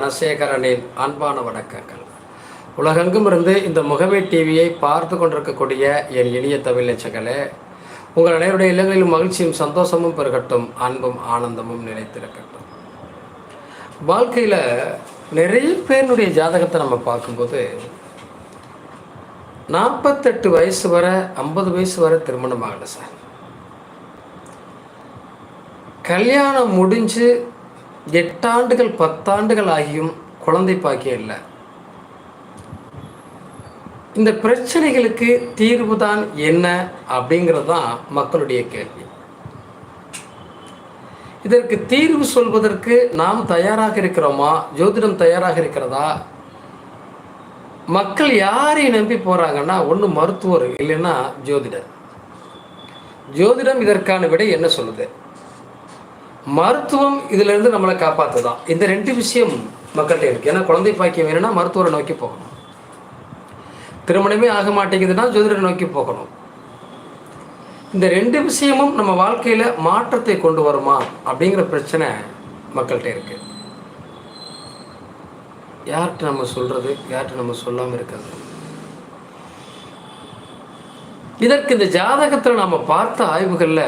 தனசேகரனின் அன்பான வணக்கங்கள். உலகெங்கும் இருந்து இந்த முகமை டிவியை பார்த்து கொண்டிருக்கக்கூடிய என் இனிய தமிழ் நெச்சங்களே உங்கள் அனைவருடைய இல்லங்களில் மகிழ்ச்சியும் சந்தோஷமும் பெருகட்டும் அன்பும் ஆனந்தமும் நிலைத்திருக்கட்டும். வாழ்க்கையில் நிறைய பேருடைய ஜாதகத்தை நம்ம பார்க்கும்போது நாற்பத்தெட்டு வயசு வரை ஐம்பது வயசு வரை திருமணம் ஆகலை சார். கல்யாணம் முடிஞ்சு எட்டாண்டுகள் பத்தாண்டுகள் ஆகியும் குழந்தை பாக்கியம் இல்லை. இந்த பிரச்சனைகளுக்கு தீர்வு தான் என்ன அப்படிங்கிறது தான் மக்களுடைய கேள்வி. இதற்கு தீர்வு சொல்வதற்கு நாம் தயாராக இருக்கிறோமா? ஜோதிடம் தயாராக இருக்கிறதா? மக்கள் யாரை நம்பி போகிறாங்கன்னா ஒன்று மருத்துவர் இல்லைன்னா ஜோதிடர். ஜோதிடம் இதற்கான விடை என்ன சொல்லுது? மருத்துவம் இதுல இருந்து நம்மளை காப்பாத்துதான். இந்த ரெண்டு விஷயம் மக்கள்கிட்ட இருக்குது ஏன்னா குழந்தை பாக்கியம் வேணும்னா மருத்துவரை நோக்கி போகணும். திருமணமே ஆக மாட்டேங்குதுன்னா ஜோதிடரை நோக்கி போகணும். இந்த ரெண்டு விஷயமும் நம்ம வாழ்க்கையில் மாற்றத்தை கொண்டு வருமா அப்படிங்கிற பிரச்சனை மக்கள்கிட்ட இருக்கு. யார்கிட்ட நம்ம சொல்றது? யார்கிட்ட நம்ம சொல்லாமல் இருக்கிறது? இதற்கு இந்த ஜாதகத்தில் நாம் பார்த்த ஆய்வுகளில்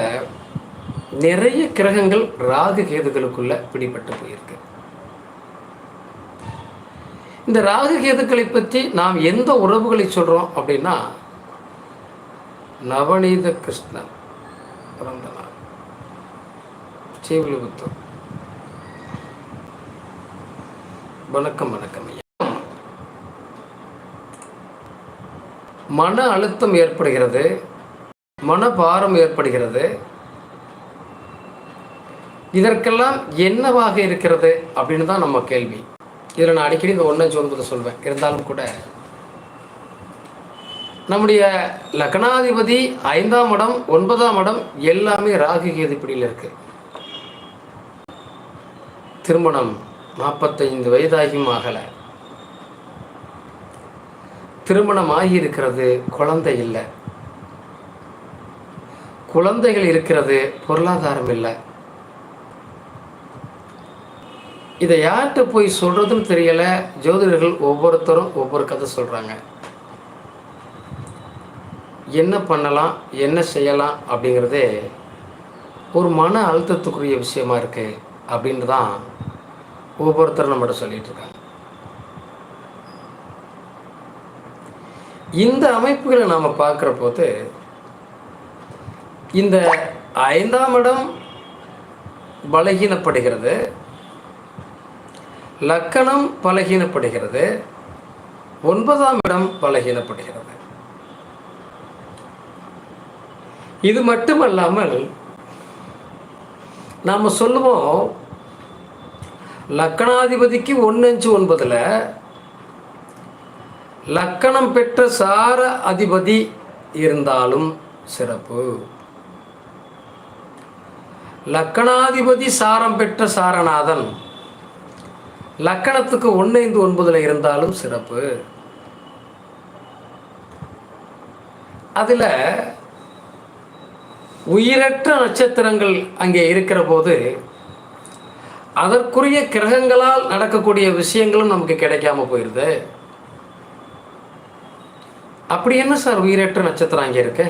நிறைய கிரகங்கள் ராகு கேதுகளுக்குள்ள பிடிபட்டு போயிருக்கு. இந்த ராகு கேதுக்களை பற்றி நாம் எந்த உறவுகளை சொல்றோம் அப்படின்னா நவநீத கிருஷ்ணன் பிறந்த நாள். வணக்கம் வணக்கம் ஐயா. மன அழுத்தம் ஏற்படுகிறது மனபாரம் ஏற்படுகிறது இதற்கெல்லாம் என்னவாக இருக்கிறது அப்படின்னு தான் நம்ம கேள்வி. இதில் நான் அடிக்கடி இந்த ஒன்றஞ்சு ஒன்பது சொல்வேன். இருந்தாலும் கூட நம்முடைய லக்னாதிபதி ஐந்தாம் இடம் ஒன்பதாம் இடம் எல்லாமே ராகு கேது பிடியில் இருக்கு. திருமணம் நாற்பத்தைந்து வயதாகியும் ஆகலை. திருமணம் ஆகியிருக்கிறது குழந்தை இல்லை. குழந்தைகள் இருக்கிறது பொருளாதாரம் இல்லை. இதை யார்கிட்ட போய் சொல்கிறதுன்னு தெரியலை. ஜோதிடர்கள் ஒவ்வொருத்தரும் ஒவ்வொரு கதை சொல்கிறாங்க என்ன பண்ணலாம் என்ன செய்யலாம் அப்படிங்கிறதே ஒரு மன அழுத்தத்துக்குரிய விஷயமா இருக்குது அப்படின்னு தான் ஒவ்வொருத்தரும் நம்மகிட்ட சொல்லிகிட்டு இருக்காங்க. இந்த அமைப்புகளை நாம் பார்க்குற போது இந்த ஐந்தாம் இடம் பலகீனப்படுகிறது. லக்கணம் பலகீனப்படுகிறது. ஒன்பதாம் இடம் பலகீனப்படுகிறது. இது மட்டுமல்லாமல் நாம் சொல்லுவோம் லக்கணாதிபதிக்கு ஒன்று அஞ்சு ஒன்பதில் லக்கணம் பெற்ற சார அதிபதி இருந்தாலும் சிறப்பு. லக்கணாதிபதி சாரம் பெற்ற சாரநாதன் லக்கணத்துக்கு ஒன்று ஐந்து ஒன்பதுல இருந்தாலும் சிறப்பு. அதில் உயிரற்ற நட்சத்திரங்கள் அங்கே இருக்கிற போது அதற்குரிய கிரகங்களால் நடக்கக்கூடிய விஷயங்களும் நமக்கு கிடைக்காம போயிடுது அப்படி என்ன சார் உயிரற்ற நட்சத்திரம் அங்கே இருக்கு?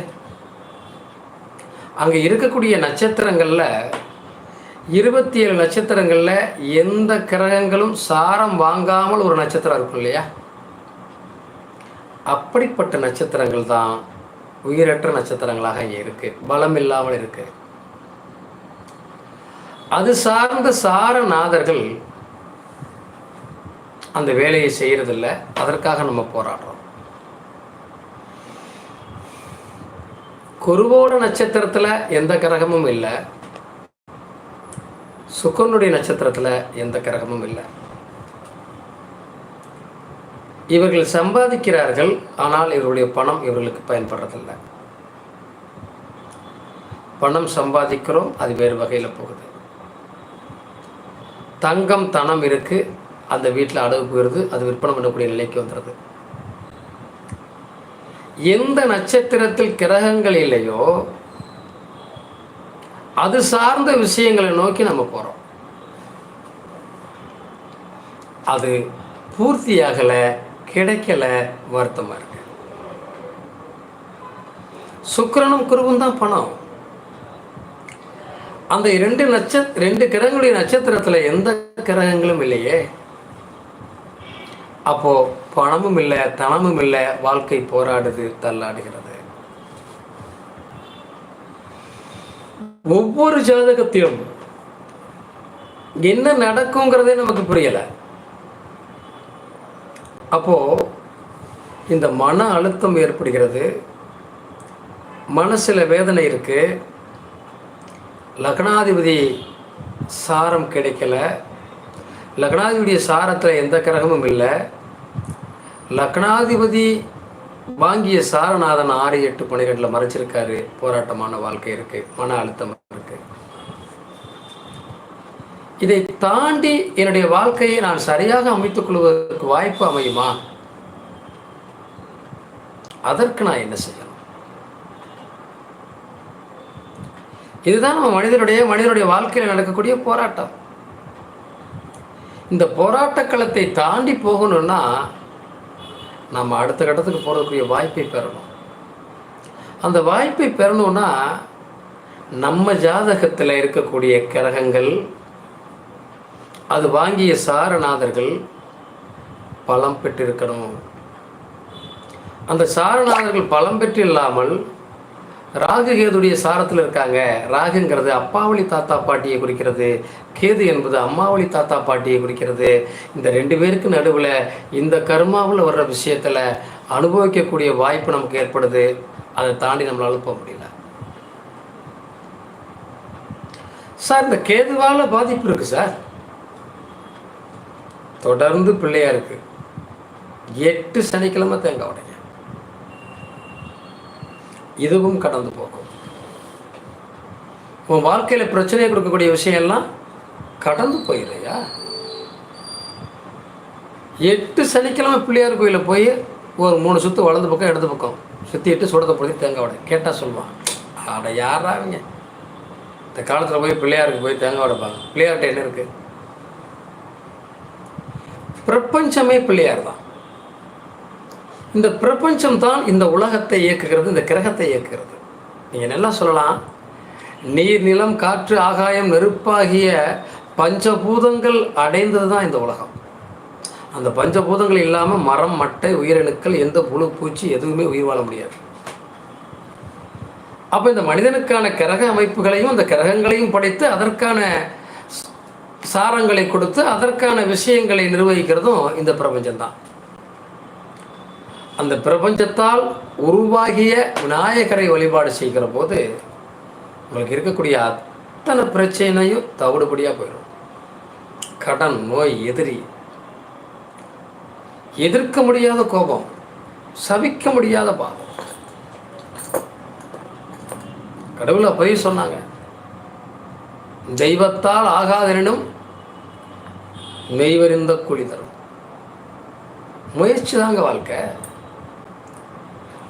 அங்கே இருக்கக்கூடிய நட்சத்திரங்களில் இருபத்தி ஏழு நட்சத்திரங்களில் எந்த கிரகங்களும் சாரம் வாங்காமல் ஒரு நட்சத்திரம் இருக்கும் இல்லையா? அப்படிப்பட்ட நட்சத்திரங்கள் தான் உயிரற்ற நட்சத்திரங்களாக இங்கே இருக்கு. பலம் இல்லாமல் இருக்கு. அது சார்ந்த சாரநாதர்கள் அந்த வேலையை செய்கிறதில்ல அதற்காக நம்ம போராடுறோம். குருவோட நட்சத்திரத்தில் எந்த கிரகமும் இல்லை. சுக்கரனுடைய நட்சத்திரத்தில் எந்த கிரகமும் இல்லை. இவர்கள் சம்பாதிக்கிறார்கள் ஆனால் இவர்களுடைய பணம் இவர்களுக்கு பயன்படுறதில்லை. பணம் சம்பாதிக்கிறோம் அது வேறு வகையில் போகுது. தங்கம் தனம் இருக்கு அந்த வீட்டில் அடகு போயிடுது அது விற்பனை பண்ணக்கூடிய நிலைக்கு வந்துடுது எந்த நட்சத்திரத்தில் கிரகங்கள் இல்லையோ அது சார்ந்த விஷயங்களை நோக்கி நம்ம போகிறோம் அது பூர்த்தியாகலை கிடைக்கல வருத்தமாக இருக்கு. சுக்கரனும் குருவும் தான் பணம். அந்த ரெண்டு நட்ச ரெண்டு கிரகங்களுடைய நட்சத்திரத்தில் எந்த கிரகங்களும் இல்லையே. அப்போது பணமும் இல்லை தனமும் இல்லை வாழ்க்கை போராடுது தள்ளாடுகிறது. ஒவ்வொரு ஜாதகத்தையும் என்ன நடக்குங்கிறதே நமக்கு புரியல. அப்போ இந்த மன அழுத்தம் ஏற்படுகிறது. மனசில் வேதனை இருக்கு. லக்னாதிபதி சாரம் கிடைக்கல. லக்னாதிபதி சாரத்தில் எந்த கிரகமும் இல்லை. லக்னாதிபதி வாங்கிய சாரநாதன் ஆறு எட்டு பன்னிரெண்டில் மறைச்சிருக்காரு. போராட்டமான வாழ்க்கை இருக்கு. மன அழுத்தம் இருக்கு. இதை தாண்டி என்னுடைய வாழ்க்கையை நான் சரியாக அமைத்துக் கொள்வதற்கு வாய்ப்பு அமையுமா? அதற்கு நான் என்ன செய்யணும்? இதுதான் நம்ம மனிதனுடைய மனிதனுடைய வாழ்க்கையில் நடக்கக்கூடிய போராட்டம். இந்த போராட்ட களத்தை தாண்டி போகணும்னா நம்ம அடுத்த கட்டத்துக்கு போகிறதுக்குரிய வாய்ப்பை பெறணும். அந்த வாய்ப்பை பெறணும்னா நம்ம ஜாதகத்தில் இருக்கக்கூடிய கிரகங்கள் அது வாங்கிய சாரநாதர்கள் பலம் பெற்றிருக்கணும். அந்த சாரநாதர்கள் பலம் பெற்று இல்லாமல் ராகு கேதுடைய சாரத்தில் இருக்காங்க. ராகுங்கிறது அப்பாவளி தாத்தா பாட்டியை குறிக்கிறது. கேது என்பது அம்மாவளி தாத்தா பாட்டியை குறிக்கிறது. இந்த ரெண்டு பேருக்கு நடுவில் இந்த கர்மாவில் வர்ற விஷயத்தில் அனுபவிக்கக்கூடிய வாய்ப்பு நமக்கு ஏற்படுது. அதை தாண்டி நம்மளால போக முடியல. சார் இந்த கேதுவால் பாதிப்பு இருக்குது சார். தொடர்ந்து பிள்ளையாக இருக்குது எட்டு சனிக்கிழமை தேங்காய் உடைங்க. இதுவும் கடந்து போகும். உன் வாழ்க்கையில் பிரச்சனையை கொடுக்கக்கூடிய விஷயம்லாம் கடந்து போயிடலையா எட்டு சனிக்கிழமை பிள்ளையார் கோயிலில் போய் ஒரு மூணு சுற்று வலது பக்கம் இடது பக்கம் சுற்றிட்டு சுடத்தை பொழுது தேங்காய் வடை. கேட்டால் சொல்லுவான் அட யாராங்க இந்த காலத்தில் போய் பிள்ளையாருக்கு போய் தேங்காய் உடைப்பாங்க பிள்ளையார்கிட்ட என்ன இருக்குது பிரபஞ்சமே பிள்ளையார் தான். இந்த பிரபஞ்சம் தான் இந்த உலகத்தை இயக்குகிறது இந்த கிரகத்தை இயக்குகிறது. நீங்கள் நல்லா சொல்லலாம். நீர் நிலம் காற்று ஆகாயம் நெருப்பாகிய பஞ்சபூதங்கள் அடைந்தது தான் இந்த உலகம். அந்த பஞ்சபூதங்கள் இல்லாமல் மரம் மட்டை உயிரணுக்கள் எந்த புழு பூச்சி எதுவுமே உயிர் வாழ முடியாது. அப்போ இந்த மனிதனுக்கான கிரக அமைப்புகளையும் அந்த கிரகங்களையும் படைத்து அதற்கான சாரங்களை கொடுத்து அதற்கான விஷயங்களை நிர்வகிக்கிறதும் இந்த பிரபஞ்சம்தான். அந்த பிரபஞ்சத்தால் உருவாகிய விநாயகரை வழிபாடு செய்கிற போது உங்களுக்கு இருக்கக்கூடிய அத்தனை பிரச்சனையும் தவிடுபடியாக போயிடும். கடன் நோய் எதிரி. எதிர்க்க முடியாத கோபம் சவிக்க முடியாத பாவம். கடவுளை போய் சொன்னாங்க. தெய்வத்தால் ஆகாதெனும் மெய்வறிந்த கூலி தரும். முயற்சி தாங்க வாழ்க்கை.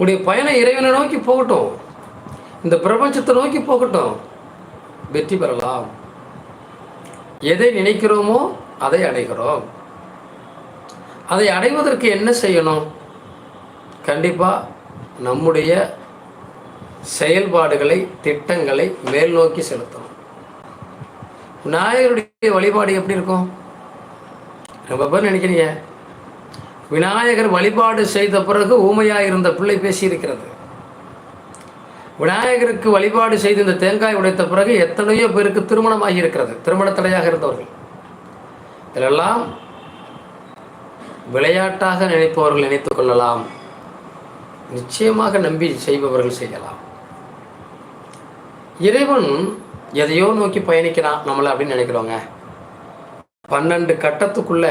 உடைய பயணம் இறைவனை நோக்கி போகட்டும். இந்த பிரபஞ்சத்தை நோக்கி போகட்டும். வெற்றி பெறலாம். எதை நினைக்கிறோமோ அதை அடைகிறோம். அதை அடைவதற்கு என்ன செய்யணும்? கண்டிப்பாக நம்முடைய செயல்பாடுகளை திட்டங்களை மேல் நோக்கி செலுத்தணும். விநாயகருடைய வழிபாடு எப்படி இருக்கும்? ரொம்ப பேர் நினைக்கிறீங்க? விநாயகர் வழிபாடு செய்த பிறகு ஊமையாக இருந்த பிள்ளை பேசியிருக்கிறது. விநாயகருக்கு வழிபாடு செய்து இந்த தேங்காய் உடைத்த பிறகு எத்தனையோ பேருக்கு திருமணமாகி இருக்கிறது திருமண தடையாக இருந்தவர்கள். இதெல்லாம் விளையாட்டாக நினைப்பவர்கள் நினைத்துக் கொள்ளலாம். நிச்சயமாக நம்பி செய்பவர்கள் செய்யலாம். இறைவன் எதையோ நோக்கி பயணிக்கிறான் நம்மளை அப்படின்னு நினைக்கிறோங்க. பன்னெண்டு கட்டத்துக்குள்ள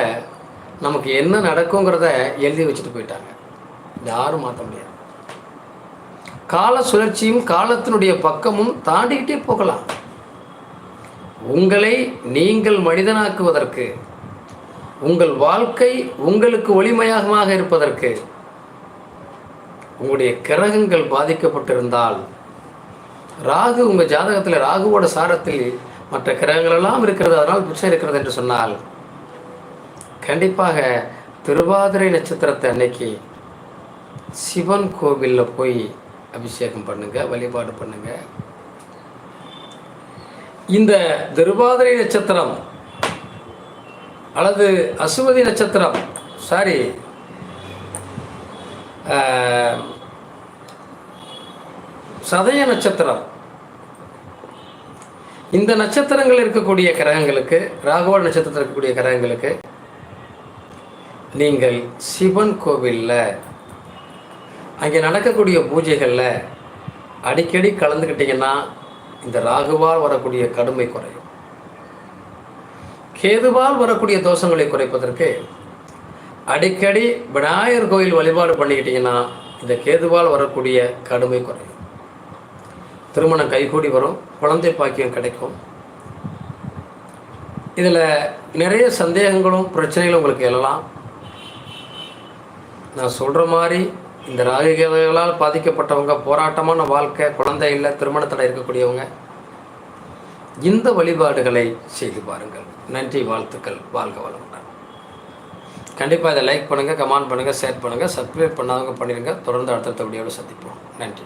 நமக்கு என்ன நடக்குங்கிறத எழுதி வச்சுட்டு போயிட்டாங்க. யாரும் மாற்ற முடியாது. கால சுழற்சியும் காலத்தினுடைய பக்கமும் தாண்டிக்கிட்டே போகலாம். உங்களை நீங்கள் மனிதனாக்குவதற்கு உங்கள் வாழ்க்கை உங்களுக்கு ஒளிமயமாக இருப்பதற்கு உங்களுடைய கிரகங்கள் பாதிக்கப்பட்டிருந்தால் ராகு உங்கள் ஜாதகத்தில் ராகுவோட சாரத்தில் மற்ற கிரகங்களெல்லாம் இருக்கிறது அதனால் பிரச்சனை இருக்கிறது என்று சொன்னால் கண்டிப்பாக திருவாதிரை நட்சத்திரத்தை அன்னைக்கு சிவன் கோவிலில் போய் அபிஷேகம் பண்ணுங்க வழிபாடு பண்ணுங்க. இந்த திருவாதிரை நட்சத்திரம் அல்லது அசுவதி நட்சத்திரம் சாரி சதய நட்சத்திரம். இந்த நட்சத்திரங்கள் இருக்கக்கூடிய கிரகங்களுக்கு ராகவ நட்சத்திரத்தில் இருக்கக்கூடிய கிரகங்களுக்கு நீங்கள் சிவன் கோவிலில் அங்கே நடக்கக்கூடிய பூஜைகளில் அடிக்கடி கலந்துக்கிட்டீங்கன்னா இந்த ராகுவால் வரக்கூடிய கடுமை குறையும். கேதுவால் வரக்கூடிய தோஷங்களை குறைப்பதற்கு அடிக்கடி விநாயகர் கோயில் வழிபாடு பண்ணிக்கிட்டீங்கன்னா இந்த கேதுவால் வரக்கூடிய கடுமை குறையும். திருமணம் கைகூடி வரும் குழந்தை பாக்கியம் கிடைக்கும். இதில் நிறைய சந்தேகங்களும் பிரச்சனைகளும் உங்களுக்கு எழலாம். நான் சொல்கிற மாதிரி இந்த ராகுகேதுகளால் பாதிக்கப்பட்டவங்க போராட்டமான வாழ்க்கை குழந்தை இல்லை திருமணத்தில் இருக்கக்கூடியவங்க இந்த வழிபாடுகளை செய்து பாருங்கள். நன்றி வாழ்த்துக்கள் வாழ்க வளமுடன். கண்டிப்பாக இதை லைக் பண்ணுங்கள் கமெண்ட் பண்ணுங்கள் ஷேர் பண்ணுங்கள் சப்ஸ்கிரைப் பண்ணாதவங்க பண்ணிடுங்க. தொடர்ந்து அடுத்தடுத்த வீடியோவில் சந்திப்போம். நன்றி.